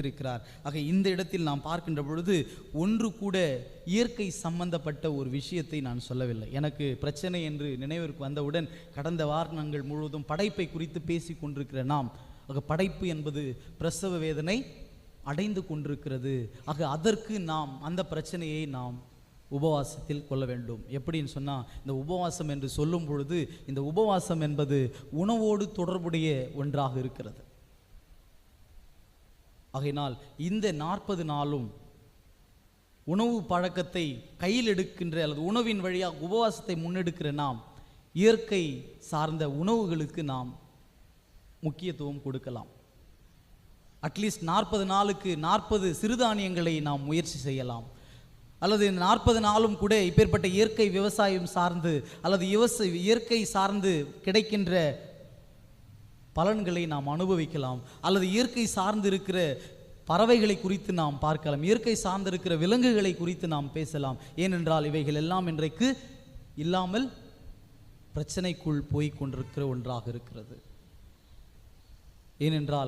வைத்திருக்கிறார். ஆக இந்த இடத்தில் நாம் பார்க்கின்ற பொழுது ஒன்று கூட இயற்கை சம்பந்தப்பட்ட ஒரு விஷயத்தை நான் சொல்லவில்லை. எனக்கு பிரச்சனை என்று நினைவிற்கு வந்தவுடன் கடந்த வாரணங்கள் முழுவதும் படைப்பை குறித்து பேசி கொண்டிருக்கிற நாம் ஆக படைப்பு என்பது பிரசவ வேதனை அடைந்து கொண்டிருக்கிறது. ஆக அதற்கு நாம் அந்த பிரச்சனையை நாம் உபவாசத்தில் கொள்ள வேண்டும். எப்படின்னு சொன்னால் இந்த உபவாசம் என்று சொல்லும் பொழுது இந்த உபவாசம் என்பது உணவோடு தொடர்புடைய ஒன்றாக இருக்கிறது. ஆகையினால் இந்த நாற்பது நாளும் உணவு பழக்கத்தை கையில் எடுக்கின்ற அல்லது உணவின் வழியாக உபவாசத்தை முன்னெடுக்கிற நாம் இயற்கை சார்ந்த உணவுகளுக்கு நாம் முக்கியத்துவம் கொடுக்கலாம். அட்லீஸ்ட் நாற்பது நாளுக்கு நாற்பது சிறுதானியங்களை நாம் முயற்சி செய்யலாம். அல்லது நாற்பது நாளும் கூட இப்பேற்பட்ட இயற்கை விவசாயம் சார்ந்து அல்லது இவச இயற்கை சார்ந்து கிடைக்கின்ற பலன்களை நாம் அனுபவிக்கலாம். அல்லது இயற்கை சார்ந்து இருக்கிற பறவைகளை குறித்து நாம் பார்க்கலாம். இயற்கை சார்ந்திருக்கிற விலங்குகளை குறித்து நாம் பேசலாம். ஏனென்றால் இவைகள் எல்லாம் இன்றைக்கு இல்லாமல் பிரச்சனைக்குள் போய் கொண்டிருக்கிற ஒன்றாக இருக்கிறது. ஏனென்றால்